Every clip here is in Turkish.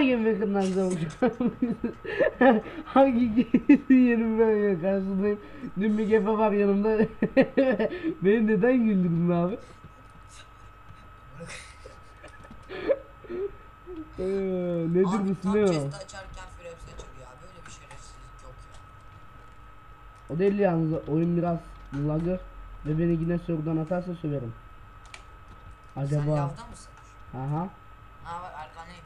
yemek nasıl olmuş? Hangi yerim ben ya karşındayım. Dün bir gefe var yanımda. Beni neden güldürdün abi? Ee, nedir Abi bu tam ne o? chest'i açarken Fraps'e çıkıyor ya. Böyle bir şerefsizlik yok ya. O değil yalnız oyun biraz lagır ve beni yine sorudan atarsa söverim. Sen Acaba. lavda mısın? Aha. Ha var arkandayım.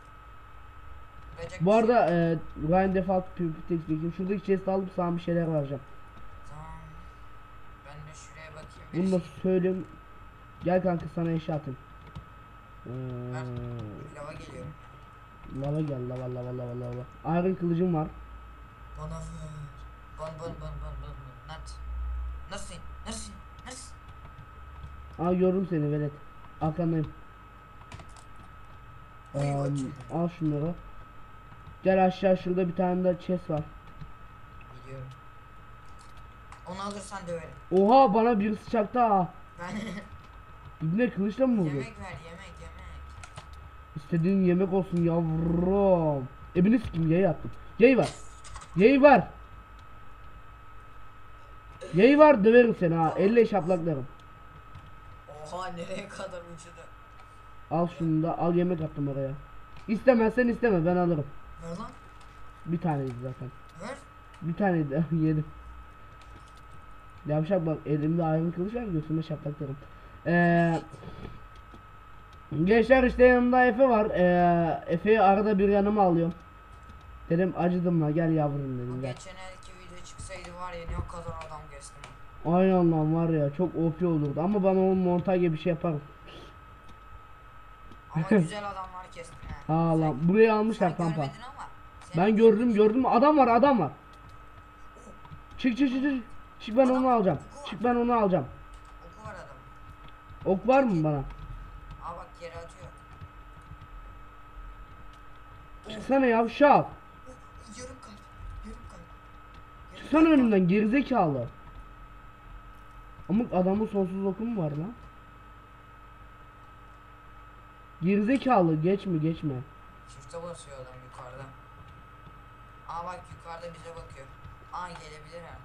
Bu şey arada e, Ryan Default Pupitex bekliyorum. Şuradaki chest alıp sana bir şeyler vereceğim. Tamam. Ben de şuraya bakayım. Bunu da bir söyleyeyim. Gel kanka sana eşya atayım. Ee, Lava geliyorum. lava gel lava lava lava lava. Iron kılıcım var. Bana ver. Ban ban ban ban ban ban. Nat. Nasıl? Nasıl? Nasıl? Aa gördüm seni velet. Arkandayım. Bakayım. al şunları. Gel aşağı şurada bir tane de chest var. Biliyorum. Onu alırsan döverim. Oha bana birisi çaktı ha. Ben İbne kılıçla mı vurdu? yemek ver yemek yemek. İstediğin yemek olsun yavrum. Ebini sikim yayı attım. Yayı var. Yayı var. Yayı var döverim seni ha. Elle şaplaklarım. Oha nereye kadar uçtu? Al şunu da al yemek attım oraya. İstemezsen isteme ben alırım. Ver lan. Bir taneydi zaten. Ver. Bir taneydi yedim. Yavşak bak elimde ayrım kılıç var götüme şaplaklarım. Eee Gençler işte yanımda Efe var. Eee Efe'yi arada bir yanıma alıyorum. Dedim acıdım la gel yavrum O dedim gel. geçen elki video çıksaydı var ya ne o kadar adam kestim. Aynen lan var ya çok OP olurdu ama ben onun montaj gibi bir şey yaparım. Ama güzel adamlar kestim he. Ha lan burayı almışlar kampa. görmedin ama. Ben gördüm gördüm adam var adam var. Çık çık çık çık. Çık ben onu alacağım. Çık ben onu alacağım. Oku var adam. Ok var mı bana? Aa bak yere atıyor. Çıksana yavşak. Yarım kalp. Yarım kalp. Çıksana önümden gerizekalı. Ama adamın sonsuz oku mu var lan? Gerizekalı geçme geçme. Çifte basıyor adam yukarıda. Aa bak yukarıda bize bakıyor. Aa gelebilir ha.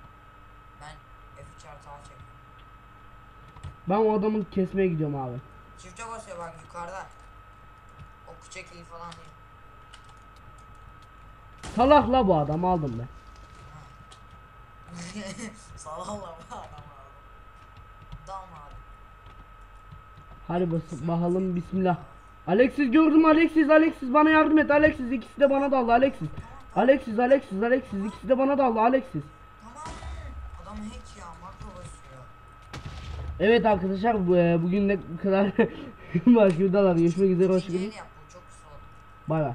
Ben F3 artı A çekiyorum. Ben o adamı kesmeye gidiyorum abi. Çifte basıyor bak yukarıda. Oku çekili falan değil. Salak la bu adam aldım ben. Sallama bu adam abi. Dalma abi. Hadi basıp bakalım bismillah. Alexis gördüm Alexis Alexis bana yardım et Alexis ikisi de bana daldı Alexis. Alexis Alexis Alexis ikisi de bana daldı Alexis. Tamam. Adam hack ya makro basıyor. Evet arkadaşlar bu, e, bugün de bu kadar başka videolar görüşmek üzere hoşçakalın. Bay bay.